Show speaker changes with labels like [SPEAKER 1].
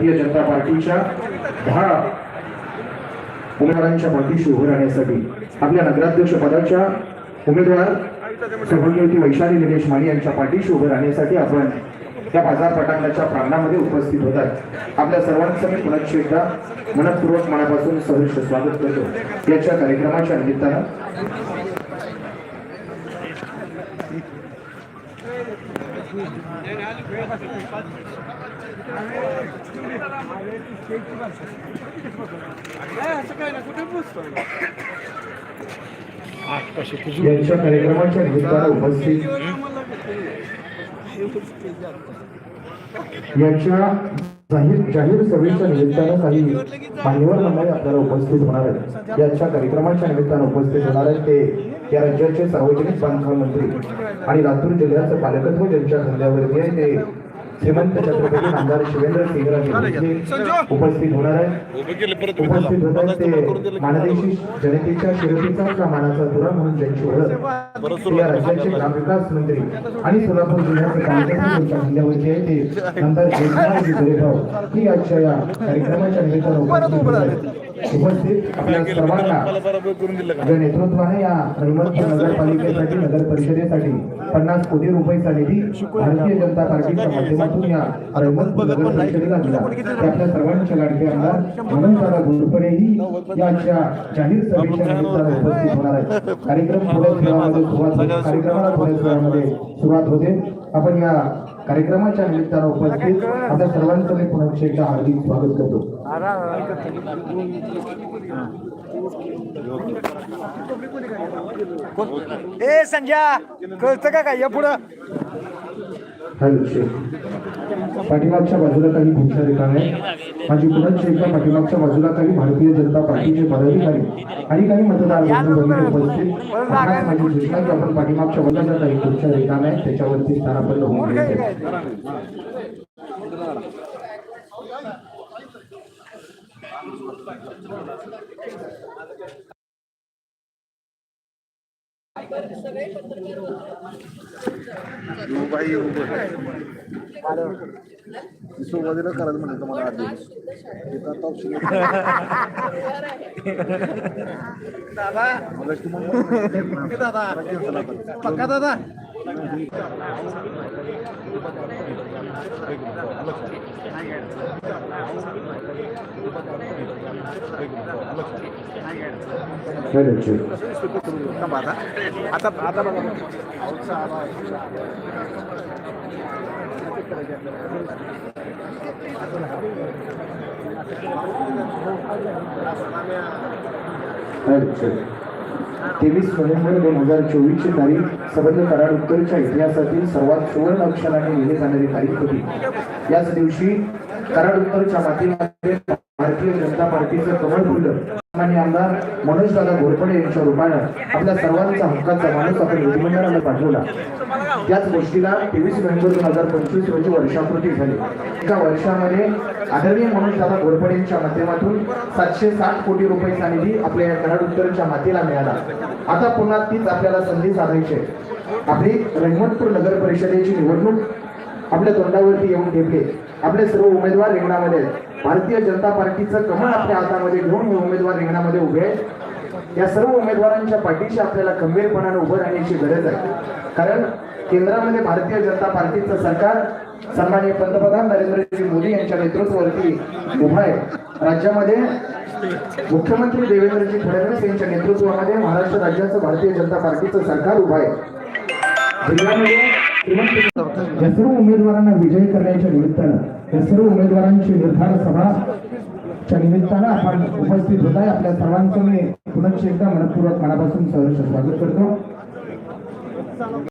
[SPEAKER 1] भारतीय जनता पार्टीच्या दहा उमेदवारांच्या पाठीशी उभे राहण्यासाठी आपल्या नगराध्यक्ष पदाच्या उमेदवार सौभाग्यवती वैशाली निलेश माने यांच्या पाठीशी उभे राहण्यासाठी आपण या बाजार पटांगणाच्या प्रांगणामध्ये उपस्थित होत आपल्या सर्वांचं मी पुनश्च एकदा मनपूर्वक मनापासून सहर्ष स्वागत करतो. याच्या कार्यक्रमाच्या निमित्तानं यांच्या कार्यक्रमाच्या निमित्तानं उपस्थित यांच्या जाहीर जाहीर सभेच्या निमित्तानं काही मान्यवर मंडळी आपल्याला उपस्थित होणार आहेत. यांच्या कार्यक्रमाच्या निमित्तानं उपस्थित होणार आहेत ते या राज्याचे सार्वजनिक बांधकाम मंत्री आणि लातूर जिल्ह्याचं पालकत्व ज्यांच्या खांद्यावरती आहे ते श्रीमंत छत्रपती आमदार शिवेंद्र सिंगराजे उपस्थित होणार आहे उपस्थित होत आहेत ते मानदेशी जनतेच्या शिरतीचा का मानाचा तुरा म्हणून ज्यांची ओळख. या राज्याचे ग्रामविकास मंत्री आणि सोलापूर जिल्ह्याचे आहे ते जयकुमारजी दरेभाऊ ही आजच्या या कार्यक्रमाच्या निमित्तानं उपस्थित होत आहेत. उपस्थित आपल्या सर्वांना ज्या नेतृत्वाने या रहिमतपूर नगरपालिकेसाठी नगर परिषदेसाठी पन्नास कोटी रुपयाचा निधी भारतीय जनता पार्टीच्या माध्यमातून या रहिमतपूर नगर परिषदेला दिला. ते आपल्या सर्वांचे लाडके आमदार मनोजदादा याच्या जाहीर सभेच्या निमित्तानं उपस्थित होणार आहेत. कार्यक्रम थोड्याच वेळामध्ये सुरुवात होते कार्यक्रमाला थोड्याच वेळामध्ये सुरुवात होते. आपण या कार्यक्रमाच्या निमित्तानं उपस्थित आपल्या सर्वांचं मी पुन्हा एकदा हार्दिक स्वागत करतो.
[SPEAKER 2] ए संजय कळतं का काय? या पुढं.
[SPEAKER 1] पाठीमागच्या बाजूला काही खुर्च्या रिकाम्या आहेत. माझी पुन्हा एकदा पाठीमागच्या बाजूला काही भारतीय जनता पार्टीचे पदाधिकारी आणि काही मतदार बंधू भगिनी उपस्थित. आपणास माझी सूचना की आपण पाठीमागच्या बाजूला काही खुर्च्या रिकाम्या आहेत त्याच्यावरती स्थानापन्न होऊन घ्यायचे
[SPEAKER 3] सुरुवातीला करायचं म्हणलं तुम्हाला येतं.
[SPEAKER 2] दादा.
[SPEAKER 3] मग तुम्हाला
[SPEAKER 2] दादा. पक्का दादा?
[SPEAKER 3] थांबा आता आता बघा
[SPEAKER 1] तेवीस नोव्हेंबर दोन हजार चोवीसची तारीख सबंध कराड उत्तरच्या इतिहासातील सर्वात सुवर्ण अक्षराने लिहिली जाणारी तारीख होती. याच दिवशी कराड उत्तरच्या मातीमध्ये भारतीय जनता पार्टीचं कमळ फुललं. आणि आमदार मनोजदादा घोरपडे यांच्या रूपानं आपल्या सर्वांचा हक्काचा माणूस आपण विधिमंडळाला पाठवला. त्याच गोष्टीला तेवीस नोव्हेंबर दोन हजार पंचवीस रोजी वर्षाकृती झाली. एका वर्षामध्ये आदरणीय मनोजदादा घोरपडे यांच्या माध्यमातून सातशे साठ कोटी रुपयेचा निधी आपल्या या कराड उत्तरच्या मातीला मिळाला. आता पुन्हा तीच आपल्याला संधी साधायची आहे. आपली रहिमतपूर नगर परिषदेची निवडणूक आपल्या तोंडावरती येऊन ठेपले आपले सर्व उमेदवार रिंगणामध्ये आहेत. भारतीय जनता पार्टीचं कमळ आपल्या हातामध्ये घेऊन हे उमेदवार रिंगणामध्ये उभे आहेत. या सर्व उमेदवारांच्या पाठीशी आपल्याला खंबीरपणाने उभं राहण्याची गरज आहे. कारण केंद्रामध्ये भारतीय जनता पार्टीचं सरकार सन्माननीय पंतप्रधान नरेंद्रजी मोदी यांच्या नेतृत्वावरती उभं आहे. राज्यामध्ये मुख्यमंत्री देवेंद्रजी फडणवीस यांच्या नेतृत्वामध्ये महाराष्ट्र राज्याचं भारतीय जनता पार्टीचं सरकार उभं आहे. जिल्ह्यामध्ये या सर्व उमेदवारांना विजयी करण्याच्या निमित्तानं या सर्व उमेदवारांची निर्धार सभा च्या निमित्तानं आपण उपस्थित होत आहे. आपल्या सर्वांचं मी पुनश्च एकदा मनपूर्वक मनापासून सहर्ष स्वागत करतो.